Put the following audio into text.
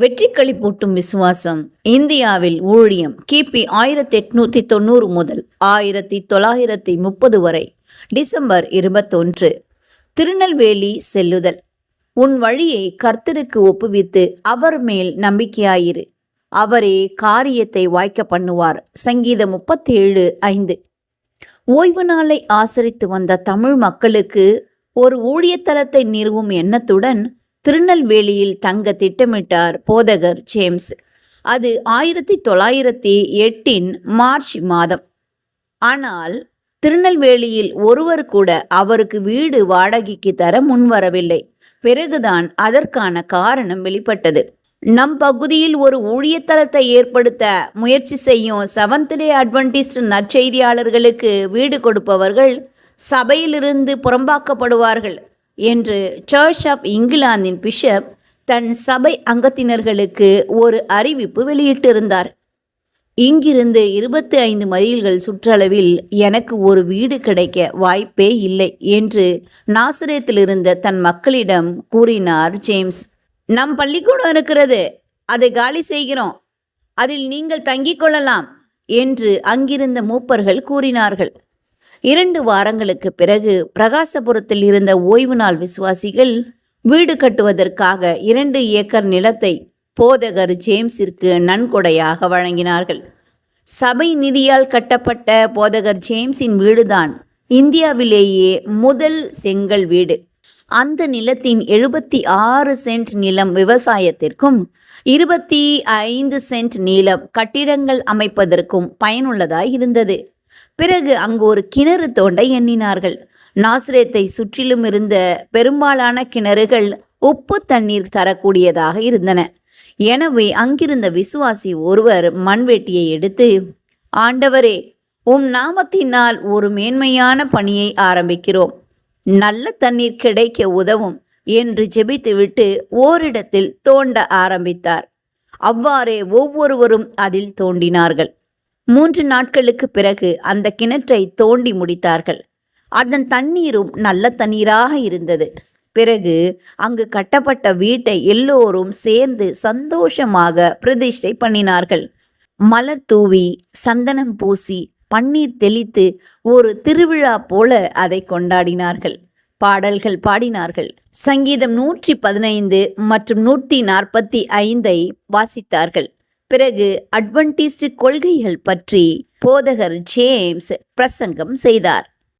வெற்றிக்களி பூட்டும் விசுவாசம் இந்தியாவில் ஊழியம் கிபி ஆயிரத்தி எட்நூத்தி தொண்ணூறு முதல் ஆயிரத்தி தொள்ளாயிரத்தி முப்பது வரை டிசம்பர் இருபத்தொன்று. திருநெல்வேலி செல்லுதல். உன் வழியை கர்த்தருக்கு ஒப்புவித்து அவர் மேல் நம்பிக்கையாயிரு. அவரே காரியத்தை வாய்க்க பண்ணுவார். சங்கீதம் முப்பத்தேழு ஐந்து. ஓய்வு நாளை ஆசரித்து வந்த தமிழ் மக்களுக்கு ஒரு ஊழியத்தலத்தை நிறுவும் எண்ணத்துடன் திருநெல்வேலியில் தங்க திட்டமிட்டார் போதகர் ஜேம்ஸ். அது ஆயிரத்தி தொள்ளாயிரத்தி எட்டின் மார்ச் மாதம். ஆனால் திருநெல்வேலியில் ஒருவர் கூட அவருக்கு வீடு வாடகைக்கு தர முன்வரவில்லை. பிறகுதான் அதற்கான காரணம் வெளிப்பட்டது. நம் பகுதியில் ஒரு ஊழியத்தலத்தை ஏற்படுத்த முயற்சி செய்யும் செவன்த் டே அட்வென்டிஸ்ட் நற்செய்தியாளர்களுக்கு வீடு கொடுப்பவர்கள் சபையிலிருந்து புறம்பாக்கப்படுவார்கள். என்று சர்ச் ஆஃப் இங்கிலாந்தின் பிஷப் தன் சபை அங்கத்தினர்களுக்கு ஒரு அறிவிப்பு வெளியிட்டிருந்தார். இங்கிருந்து இருபத்தி ஐந்து மைல்கள் சுற்றளவில் எனக்கு ஒரு வீடு கிடைக்க வாய்ப்பே இல்லை என்று நாசிரியத்தில் இருந்த தன் மக்களிடம் கூறினார் ஜேம்ஸ் நம் பள்ளிக்கூடம் இருக்கிறது. அதை காலி செய்கிறோம். அதில் நீங்கள் தங்கிக் கொள்ளலாம் என்று அங்கிருந்த மூப்பர்கள் கூறினார்கள். இரண்டு வாரங்களுக்கு பிறகு பிரகாசபுரத்தில் இருந்த ஓய்வு நாள் விசுவாசிகள் வீடு கட்டுவதற்காக இரண்டு ஏக்கர் நிலத்தை போதகர் ஜேம்ஸிற்கு நன்கொடையாக வழங்கினார்கள். சபை நிதியால் கட்டப்பட்ட போதகர் ஜேம்ஸின் வீடுதான் இந்தியாவிலேயே முதல் செங்கல் வீடு. அந்த நிலத்தின் எழுபத்தி ஆறு சென்ட் நிலம் விவசாயத்திற்கும் இருபத்தி ஐந்து சென்ட் நீளம் கட்டிடங்கள் அமைப்பதற்கும் பயனுள்ளதாய் இருந்தது. பிறகு அங்கு ஒரு கிணறு தோண்ட எண்ணினார்கள். நாசிரியத்தை சுற்றிலும் இருந்த பெரும்பாலான கிணறுகள் உப்பு தண்ணீர் தரக்கூடியதாக இருந்தன. எனவே அங்கிருந்த விசுவாசி ஒருவர் மண்வெட்டியை எடுத்து ஆண்டவரே உம் நாமத்தினால் ஒரு மேன்மையான பணியை ஆரம்பிக்கிறோம். நல்ல தண்ணீர் கிடைக்க உதவும் என்று ஜெபித்துவிட்டு ஓரிடத்தில் தோண்ட ஆரம்பித்தார். அவ்வாறே ஒவ்வொருவரும் அதில் தோண்டினார்கள். மூன்று நாட்களுக்கு பிறகு அந்த கிணற்றை தோண்டி முடித்தார்கள். அதன் தண்ணீரும் நல்ல தண்ணீராக இருந்தது. பிறகு அங்கு கட்டப்பட்ட வீட்டை எல்லோரும் சேர்ந்து சந்தோஷமாக பிரதிஷ்டை பண்ணினார்கள். மலர் தூவி சந்தனம் பூசி பன்னீர் தெளித்து ஒரு திருவிழா போல அதை கொண்டாடினார்கள். பாடல்கள் பாடினார்கள். சங்கீதம் நூற்றி பதினைந்து மற்றும் நூற்றி நாற்பத்தி ஐந்தை வாசித்தார்கள். பிறகு அட்வென்டிஸ்ட் கொள்கைகள் பற்றி போதகர் ஜேம்ஸ் பிரசங்கம் செய்தார்.